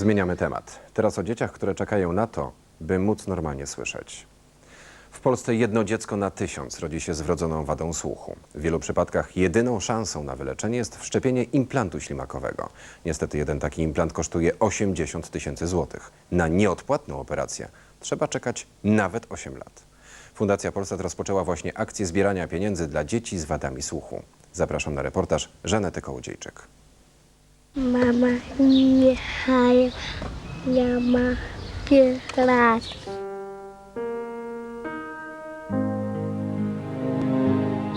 Zmieniamy temat. Teraz o dzieciach, które czekają na to, by móc normalnie słyszeć. W Polsce jedno dziecko na tysiąc rodzi się z wrodzoną wadą słuchu. W wielu przypadkach jedyną szansą na wyleczenie jest wszczepienie implantu ślimakowego. Niestety jeden taki implant kosztuje 80 tysięcy złotych. Na nieodpłatną operację trzeba czekać nawet 8 lat. Fundacja Polsat rozpoczęła właśnie akcję zbierania pieniędzy dla dzieci z wadami słuchu. Zapraszam na reportaż Żanety Kołodziejczyk. Mama Michał, ja ma lat.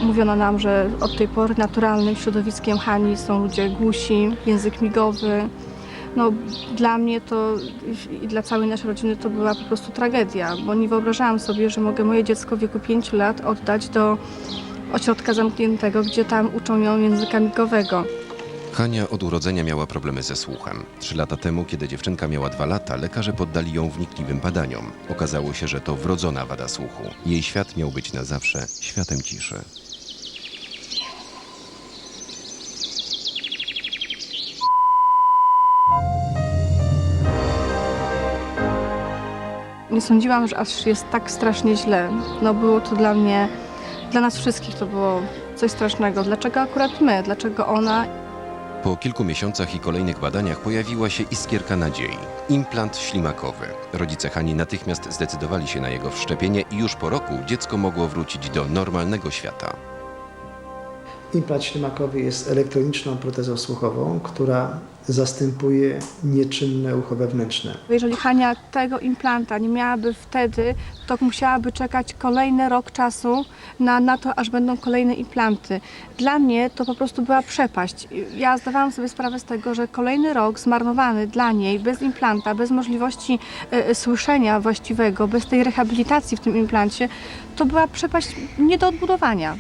Mówiono nam, że od tej pory naturalnym środowiskiem Hani są ludzie głusi, język migowy. No, dla mnie to i dla całej naszej rodziny to była po prostu tragedia, bo nie wyobrażałam sobie, że mogę moje dziecko w wieku 5 lat oddać do ośrodka zamkniętego, gdzie tam uczą ją języka migowego. Hania od urodzenia miała problemy ze słuchem. Trzy lata temu, kiedy dziewczynka miała dwa lata, lekarze poddali ją wnikliwym badaniom. Okazało się, że to wrodzona wada słuchu. Jej świat miał być na zawsze światem ciszy. Nie sądziłam, że aż jest tak strasznie źle. No było to dla mnie, dla nas wszystkich to było coś strasznego. Dlaczego akurat my? Dlaczego ona? Po kilku miesiącach i kolejnych badaniach pojawiła się iskierka nadziei. Implant ślimakowy. Rodzice Hani natychmiast zdecydowali się na jego wszczepienie i już po roku dziecko mogło wrócić do normalnego świata. Implant ślimakowy jest elektroniczną protezą słuchową, która zastępuje nieczynne ucho wewnętrzne. Jeżeli Hania tego implanta nie miałaby wtedy, to musiałaby czekać kolejny rok czasu na, na to, aż będą kolejne implanty. Dla mnie to po prostu była przepaść. Ja zdawałam sobie sprawę z tego, że kolejny rok zmarnowany dla niej, bez implanta, bez możliwości e, e, słyszenia właściwego, bez tej rehabilitacji w tym implancie, to była przepaść nie do odbudowania.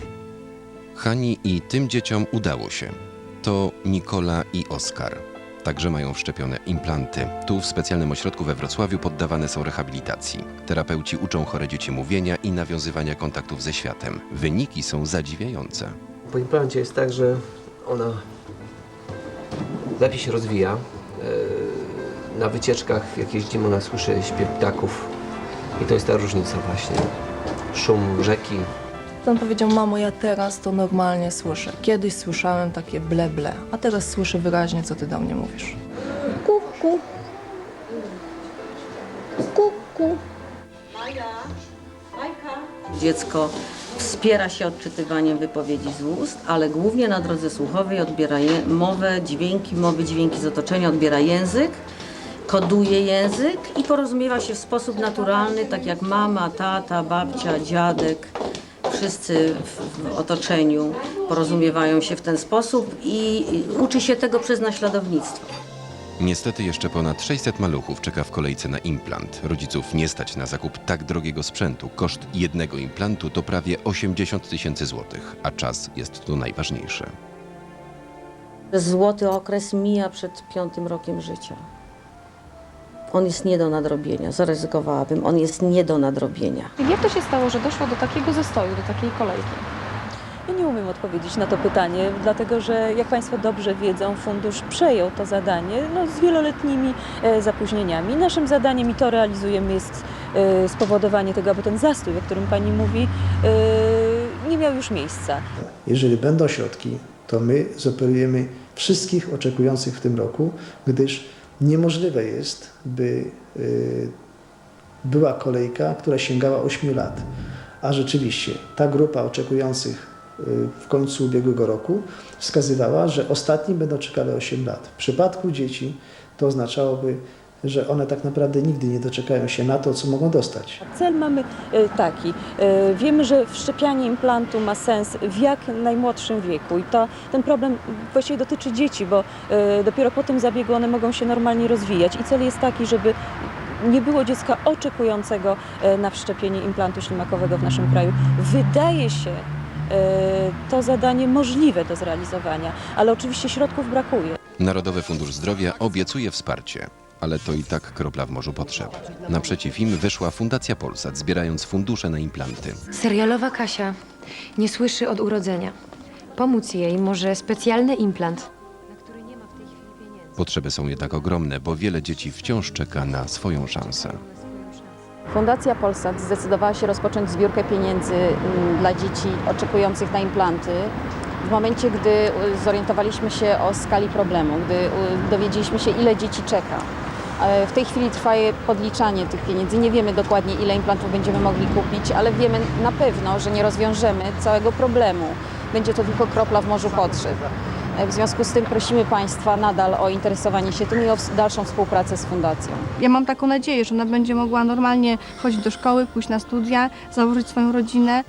Hani i tym dzieciom udało się. To Nikola i Oskar. Także mają wszczepione implanty. Tu w specjalnym ośrodku we Wrocławiu poddawane są rehabilitacji. Terapeuci uczą chore dzieci mówienia i nawiązywania kontaktów ze światem. Wyniki są zadziwiające. Po implancie jest tak, że ona lepiej się rozwija. Yy, Na wycieczkach, jak jeździmy, ona słyszy śpiew ptaków. I to jest ta różnica właśnie. Szum rzeki, On powiedział, mamo, ja teraz to normalnie słyszę. Kiedyś słyszałem takie ble ble, a teraz słyszę wyraźnie, co ty do mnie mówisz. Kuku. Kuku. Dziecko wspiera się odczytywaniem wypowiedzi z ust, ale głównie na drodze słuchowej odbiera je, mowę, dźwięki, mowy, dźwięki z otoczenia, odbiera język, koduje język i porozumiewa się w sposób naturalny, tak jak mama, tata, babcia, dziadek. Wszyscy w, otoczeniu porozumiewają się w ten sposób i uczy się tego przez naśladownictwo. Niestety jeszcze ponad 600 maluchów czeka w kolejce na implant. Rodziców nie stać na zakup tak drogiego sprzętu. Koszt jednego implantu to prawie 80 tysięcy złotych, a czas jest tu najważniejszy. Złoty okres mija przed piątym rokiem życia. On jest nie do nadrobienia, zaryzykowałabym, on jest nie do nadrobienia. Jak to się stało, że doszło do takiego zastoju, do takiej kolejki? Ja nie umiem odpowiedzieć na to pytanie, dlatego że jak Państwo dobrze wiedzą, fundusz przejął to zadanie no, z wieloletnimi e, zapóźnieniami. Naszym zadaniem i to realizujemy jest e, spowodowanie tego, aby ten zastój, o którym Pani mówi, e, nie miał już miejsca. Jeżeli będą środki, to my zoperujemy wszystkich oczekujących w tym roku, gdyż niemożliwe jest, by y, była kolejka, która sięgała 8 lat. A rzeczywiście ta grupa oczekujących y, w końcu ubiegłego roku wskazywała, że ostatni będą czekali 8 lat. W przypadku dzieci to oznaczałoby, że one tak naprawdę nigdy nie doczekają się na to, co mogą dostać. Cel mamy e, taki. e, Wiemy, że wszczepianie implantu ma sens w jak najmłodszym wieku i to ten problem właściwie dotyczy dzieci, bo e, dopiero po tym zabiegu one mogą się normalnie rozwijać i cel jest taki, żeby nie było dziecka oczekującego na wszczepienie implantu ślimakowego w naszym kraju. Wydaje się to zadanie możliwe do zrealizowania, ale oczywiście środków brakuje. Narodowy Fundusz Zdrowia obiecuje wsparcie, ale to i tak kropla w morzu potrzeb. Naprzeciw im wyszła Fundacja Polsat, zbierając fundusze na implanty. Serialowa Kasia nie słyszy od urodzenia. Pomóc jej może specjalny implant, na który nie ma w tej chwili pieniędzy. Potrzeby są jednak ogromne, bo wiele dzieci wciąż czeka na swoją szansę. Fundacja Polsat zdecydowała się rozpocząć zbiórkę pieniędzy mm, dla dzieci oczekujących na implanty. W momencie, gdy y, zorientowaliśmy się o skali problemu, gdy y, dowiedzieliśmy się, ile dzieci czeka. E, W tej chwili trwa podliczanie tych pieniędzy. Nie wiemy dokładnie, ile implantów będziemy mogli kupić, ale wiemy na pewno, że nie rozwiążemy całego problemu. Będzie to tylko kropla w morzu potrzeb. E, W związku z tym prosimy Państwa nadal o interesowanie się tym i o dalszą współpracę z Fundacją. Ja mam taką nadzieję, że ona będzie mogła normalnie chodzić do szkoły, pójść na studia, założyć swoją rodzinę.